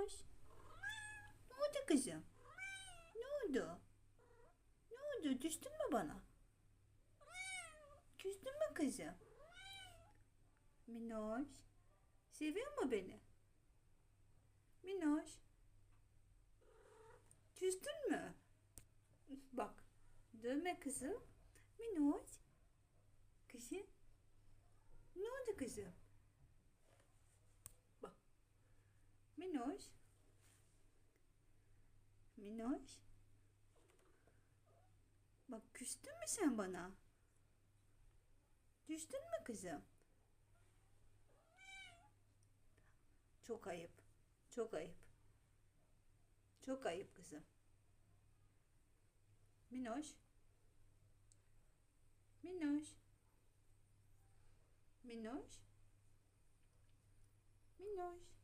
Minnoş. Ne oldu kızım? Ne oldu? Ne oldu? Düştün mü bana? Küstün mü kızım? Minnoş. Seviyor mu beni? Minnoş. Küstün mü? Bak. Dövme kızım. Minnoş. Kızım. Ne oldu kızım? Minnoş. Minnoş. Bak küstün mü sen bana? Düştün mü kızım? Çok ayıp. Çok ayıp. Çok ayıp kızım. Minnoş. Minnoş. Minnoş. Minnoş.